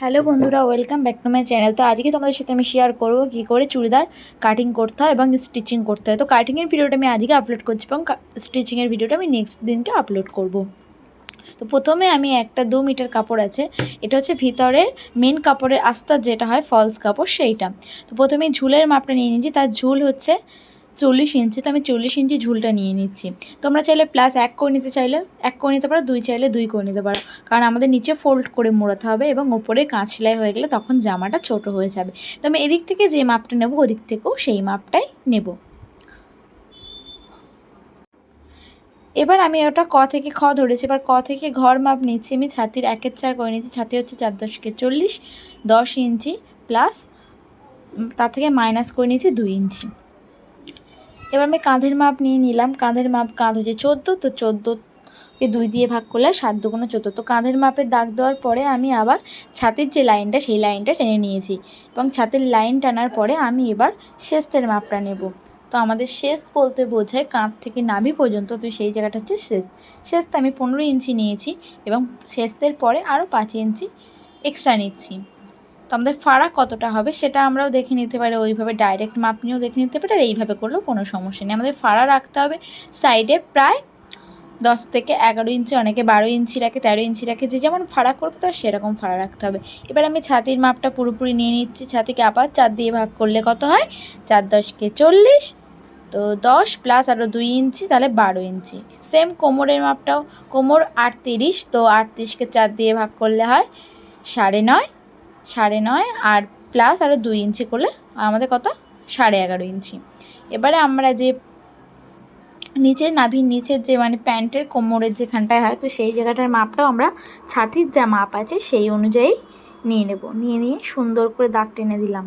Hello বন্ধুরা welcome back to my channel তো আজকে তোমাদের সাথে আমি শেয়ার করব কী করে চুড়িদার কাটিং করতে হয় এবং স্টিচিং করতে হয়। তো কাটিংয়ের ভিডিওটা আমি আজকে আপলোড করছি এবং স্টিচিংয়ের ভিডিওটা আমি নেক্সট দিনকে আপলোড করব। তো প্রথমে আমি একটা দু মিটার কাপড় আছে, এটা হচ্ছে ভিতরের মেন কাপড়ের আস্তা যেটা হয় ফলস কাপড় সেইটা। তো প্রথমে ঝুলের মাপটা নিয়ে নিয়েছি, তার ঝুল হচ্ছে চল্লিশ ইঞ্চি, তো আমি চল্লিশ ইঞ্চি ঝুলটা নিয়ে নিচ্ছি। তোমরা চাইলে প্লাস এক করে নিতে চাইলে, এক করে নিতে পারো, দুই চাইলে দুই করে নিতে পারো। কারণ আমাদের নিচে ফোল্ড করে মোড়াতে হবে এবং ওপরে কাঁচ সেলাই হয়ে গেলে তখন জামাটা ছোট হয়ে যাবে। তো আমি এদিক থেকে যে মাপটা নেব, ওদিক থেকেও সেই মাপটাই নেব। এবার আমি ওটা ক থেকে খ ধরেছি। এবার ক থেকে ঘর মাপ নিচ্ছি আমি। ছাতির একের চার করে নিচ্ছি। ছাতি হচ্ছে চার দশকে চল্লিশ, দশ ইঞ্চি প্লাস তার থেকে মাইনাস করে নিয়েছি দুই ইঞ্চি। এবার আমি কাঁধের মাপ নিয়ে নিলাম। কাঁধের মাপ কাঁধ হচ্ছে চোদ্দ, তো চোদ্দ চোদ্দোকে দুই দিয়ে ভাগ করলে সাত দুগুণে চোদ্দ। তো কাঁধের মাপের দাগ দেওয়ার পরে আমি আবার ছাতির যে লাইনটা, সেই লাইনটা টেনে নিয়েছি এবং ছাতির লাইন টানার পরে আমি এবার শেস্তের মাপটা নেব। তো আমাদের শেষ বলতে বোঝায় কাঁধ থেকে নাভি পর্যন্ত, তো সেই জায়গাটা হচ্ছে শেষ। শেষতে আমি পনেরো ইঞ্চি নিয়েছি এবং শেষের পরে আরও পাঁচ ইঞ্চি এক্সট্রা নিচ্ছি। তো আমাদের ফাড়া কতটা হবে সেটা আমরাও দেখে নিতে পারি, ওইভাবে ডাইরেক্ট মাপ নিয়েও দেখে নিতে পারি, আর এইভাবে করলেও কোনো সমস্যা নেই। আমাদের ফাড়া রাখতে হবে সাইডে প্রায় দশ থেকে এগারো ইঞ্চি, অনেকে বারো ইঞ্চি রাখে, তেরো ইঞ্চি রাখে, যে যেমন ফাড়া করবে তার সেরকম ফাড়া রাখতে হবে। এবার আমি ছাতির মাপটা পুরোপুরি নিয়ে নিচ্ছি, ছাতিকে আবার চার দিয়ে ভাগ করলে কত হয়? চার দশকে চল্লিশ, তো দশ প্লাস আরও দুই ইঞ্চি, তাহলে বারো ইঞ্চি। সেম কোমরের মাপটাও কোমর আটত্রিশ, তো আটত্রিশকে চার দিয়ে ভাগ করলে হয় সাড়ে নয় সাড়ে নয় আর প্লাস আরও দুই ইঞ্চি করলে আমাদের কত? সাড়ে এগারো ইঞ্চি। এবারে আমরা যে নিচে নাভির নিচের যে মানে প্যান্টের কোমরের যেখানটায় হয়, তো সেই জায়গাটার মাপটাও আমরা ছাতির যা মাপ আছে সেই অনুযায়ী নিয়ে নেব। নিয়ে নিয়ে সুন্দর করে দাগ টেনে দিলাম।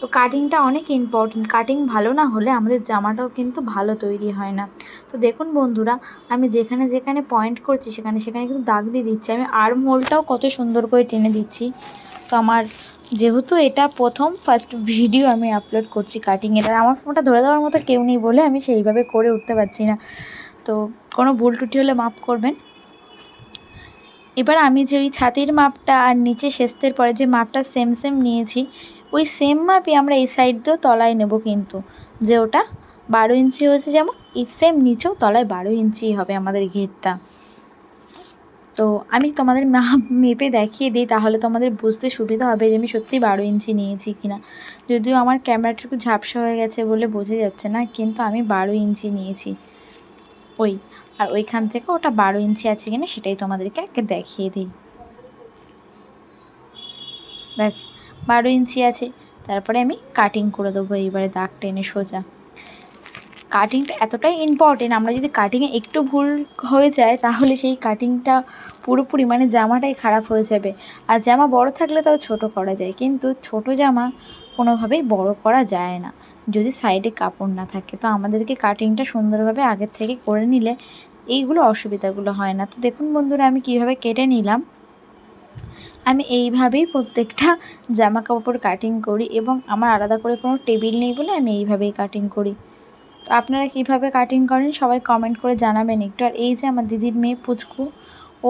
তো কাটিংটা অনেক ইম্পর্টেন্ট কাটিং ভালো না হলে আমাদের জামাটাও কিন্তু ভালো তৈরি হয় না। তো দেখুন বন্ধুরা, আমি যেখানে যেখানে পয়েন্ট করছি সেখানে সেখানে কিন্তু দাগ দিয়ে দিচ্ছি। আমি আর্ম হোলটাও কত সুন্দর করে টেনে দিচ্ছি। তো আমার যেহেতু এটা প্রথম ফার্স্ট ভিডিও আমি আপলোড করছি কাটিংয়ের আর আমার ফোনটা ধরে দেওয়ার মতো কেউ নেই বলে আমি সেইভাবে করে উঠতে পারছি না। তো কোনো ভুল টুটি হলে মাপ করবেন। এবার আমি যে ওই ছাতির মাপটা আর নিচে শেস্তের পরে যে মাপটা সেম সেম নিয়েছি ওই সেম মাপই আমরা এই সাইড দিয়েও তলায় নেব কিন্তু। যে ওটা বারো ইঞ্চি হয়েছে যেমন, এই সেম নিচেও তলায় বারো ইঞ্চি হবে আমাদের ঘেরটা। তো আমি তোমাদের মাপ মেপে দেখিয়ে দিই, তাহলে তোমাদের বুঝতে সুবিধা হবে যে আমি সত্যি বারো ইঞ্চি নিয়েছি কিনা। যদিও আমার ক্যামেরাটা একটু ঝাপসা হয়ে গেছে বলে বোঝা যাচ্ছে না, কিন্তু আমি বারো ইঞ্চি নিয়েছি। ওই, আর ওইখান থেকে ওটা বারো ইঞ্চি আছে কিনা সেটাই তোমাদেরকে আগে দেখিয়ে দিই। ব্যাস। বারো ইঞ্চি আছে। তারপরে আমি কাটিং করে দেবো এইবারে দাগ টেনে সোজা। কাটিংটা এতটাই ইম্পর্টেন্ট আমরা যদি কাটিংয়ে একটু ভুল হয়ে যায়, তাহলে সেই কাটিংটা পুরোপুরি মানে জামাটাই খারাপ হয়ে যাবে। আর জামা বড় থাকলে তাও ছোট করা যায়, কিন্তু ছোট জামা কোনোভাবেই বড় করা যায় না। যদি সাইডে কাপড় না থাকে, তো আমাদেরকে কাটিংটা সুন্দরভাবে আগের থেকে করে নিলে এইগুলো অসুবিধাগুলো হয় না। তো দেখুন বন্ধুরা, আমি কীভাবে কেটে নিলাম। আমি এইভাবেই প্রত্যেকটা জামা কাপড় কাটিং করি এবং আমার আলাদা করে কোনো টেবিল নেই বলে আমি এইভাবেই কাটিং করি। তো আপনারা কীভাবে কাটিং করেন সবাই কমেন্ট করে জানাবেন একটু। আর এই যে আমার দিদির মেয়ে পুচকু,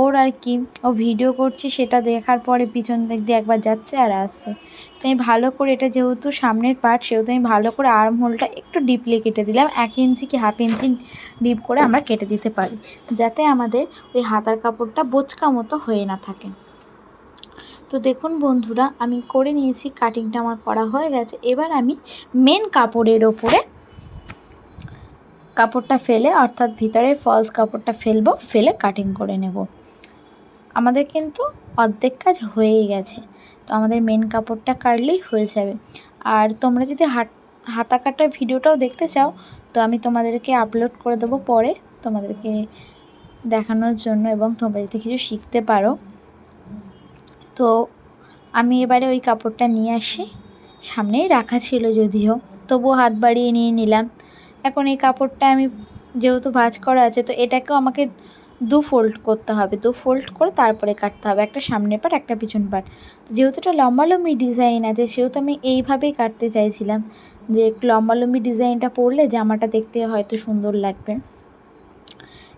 ওর আর কি, ও ভিডিও করছি, সেটা দেখার পরে পিছন দিক দিয়ে একবার যাচ্ছে আর আসছে। তো আমি ভালো করে এটা যেহেতু সামনের পার্ট সেহেতু আমি ভালো করে আর্ম হোলটা একটু ডিপলি কেটে দিলাম, এক ইঞ্চি কি হাফ ইঞ্চি ডিপ করে আমরা কেটে দিতে পারি। যাতে আমাদের ওই হাতার কাপড়টা বোচকা মতো হয়ে না থাকে। তো দেখুন বন্ধুরা, আমি করে নিয়েছি কাটিংটা আমার করা হয়ে গেছে। এবার আমি মেন কাপড়ের ওপরে কাপড়টা ফেলে, অর্থাৎ ভিতরের ফলস কাপড়টা ফেলব, ফেলে কাটিং করে নেব। আমাদের কিন্তু অর্ধেক কাজ হয়েই গেছে। তো আমাদের মেন কাপড়টা কাটলেই হয়ে যাবে। আর তোমরা যদি হাত, হাতা কাটার ভিডিওটাও দেখতে চাও, তো আমি তোমাদেরকে আপলোড করে দেবো পরে তোমাদেরকে দেখানোর জন্য এবং তোমরা যদি কিছু শিখতে পারো। তো আমি এবারে ওই কাপড়টা নিয়ে আসি। সামনেই রাখা ছিল যদিও, তবুও হাত বাড়িয়ে নিয়ে নিলাম। এখন এই কাপড়টা আমি যেহেতু ভাজ করা আছে, তো এটাকেও আমাকে দু ফোল্ড করতে হবে। দু ফোল্ড করে তারপরে কাটতে হবে, একটা সামনের পাট একটা পিছন পাট যেহেতু এটা লম্বালম্বি ডিজাইন আছে, সেহেতু আমি এইভাবেই কাটতে চাইছিলাম যে লম্বালম্বি ডিজাইনটা পরলে জামাটা দেখতে হয়তো সুন্দর লাগবে।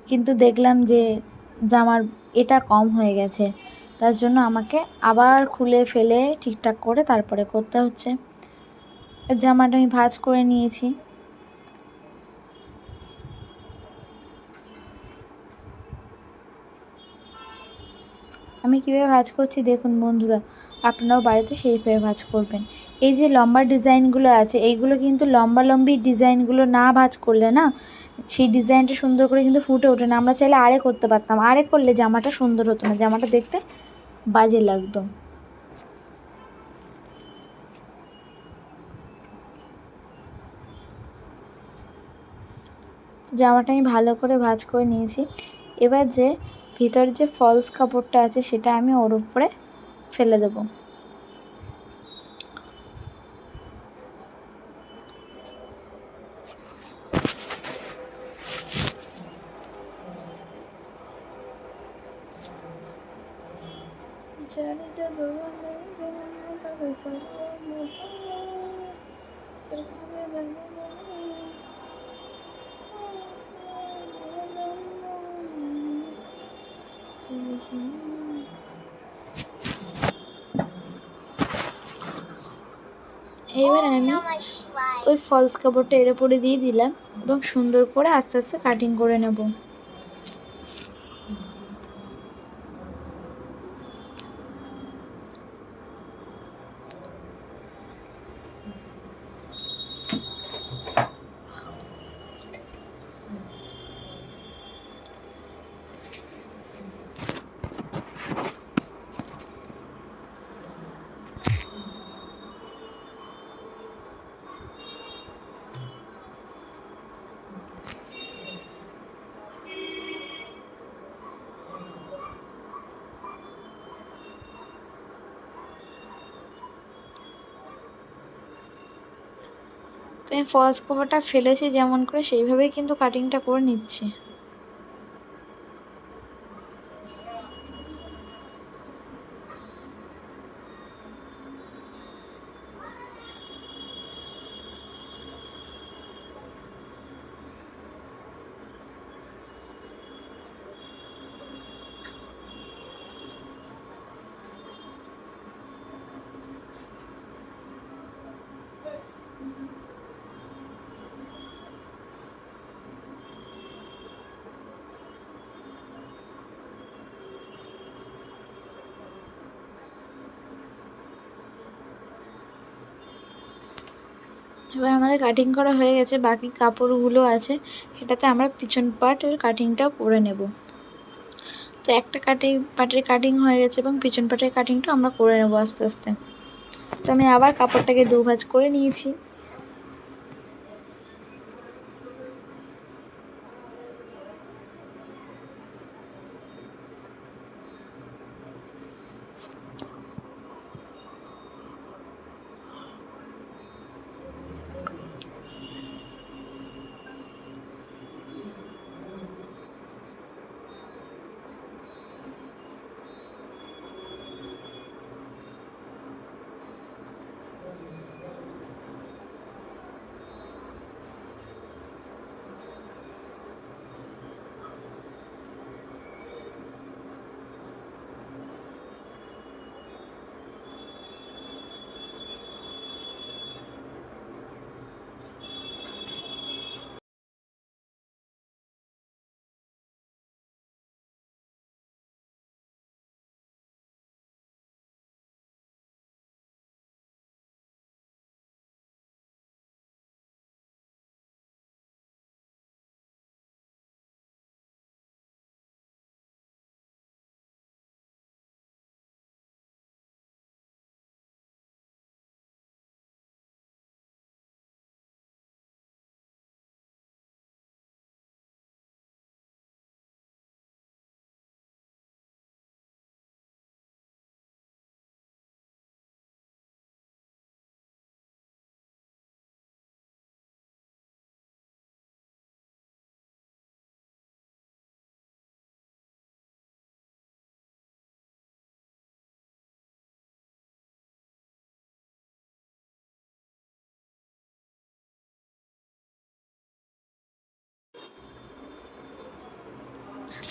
কিন্তু দেখলাম যে জামার এটা কম হয়ে গেছে। তার জন্য আমাকে আবার খুলে ফেলে ঠিকঠাক করে তারপরে করতে হচ্ছে। জামাটা আমি ভাঁজ করে নিয়েছি। আমি কীভাবে ভাজ করছি দেখুন বন্ধুরা, আপনারাও বাড়িতে সেইভাবে ভাঁজ করবেন। এই যে লম্বা ডিজাইনগুলো আছে, এইগুলো কিন্তু লম্বা লম্বি ডিজাইনগুলো না ভাঁজ করলে না, সেই ডিজাইনটা সুন্দর করে কিন্তু ফুটে ওঠে না। আমরা চাইলে আরে করতে পারতাম। আরে করলে জামাটা সুন্দর হতো না। জামাটা দেখতে বাজে লাগতো। জামাটা আমি ভালো করে ভাজ করে নিয়েছি। এবার যে ভিতর যে ফলস কাপড়টা আছে সেটা আমি ওর উপরে ফেলে দেবো। জানি যাব তবে সরিয়ে মতো এবার আমি ওই ফলস কাপড়টা এর উপরে দিয়ে দিলাম এবং সুন্দর করে আস্তে আস্তে কাটিং করে নেব। তো আমি ফলস কভারটা ফেলেছি যেমন করে সেইভাবেই কিন্তু কাটিংটা করে নিচ্ছি। এবার আমাদের কাটিং করা হয়ে গেছে, বাকি কাপড়গুলো আছে, সেটাতে আমরা পিছন পার্টের কাটিংটাও করে নেব। তো একটা কাটিং পার্টের কাটিং হয়ে গেছে এবং পিছন পার্টের কাটিংটাও আমরা করে নেব আস্তে আস্তে। তো আমি আবার কাপড়টাকে দু ভাজ করে নিয়েছি।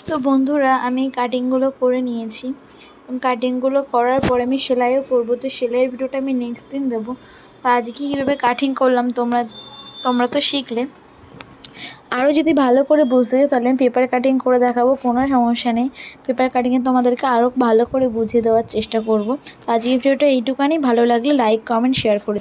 তো বন্ধুরা, আমি কাটিংগুলো করে নিয়েছি। কাটিংগুলো করার পরে আমি সেলাইও করব। তো সেলাইয়ের ভিডিওটা আমি নেক্সট দিন দেবো। তো আজকে কীভাবে কাটিং করলাম তোমরা তোমরা তো শিখলে। আরও যদি ভালো করে বুঝতে চাও, তাহলে আমি পেপার কাটিং করে দেখাবো, কোনো সমস্যা নেই। পেপার কাটিংয়ে তোমাদেরকে আরও ভালো করে বুঝিয়ে দেওয়ার চেষ্টা করব। তো আজকের ভিডিওটা এইটুকানি। ভালো লাগলে লাইক কমেন্ট শেয়ার করে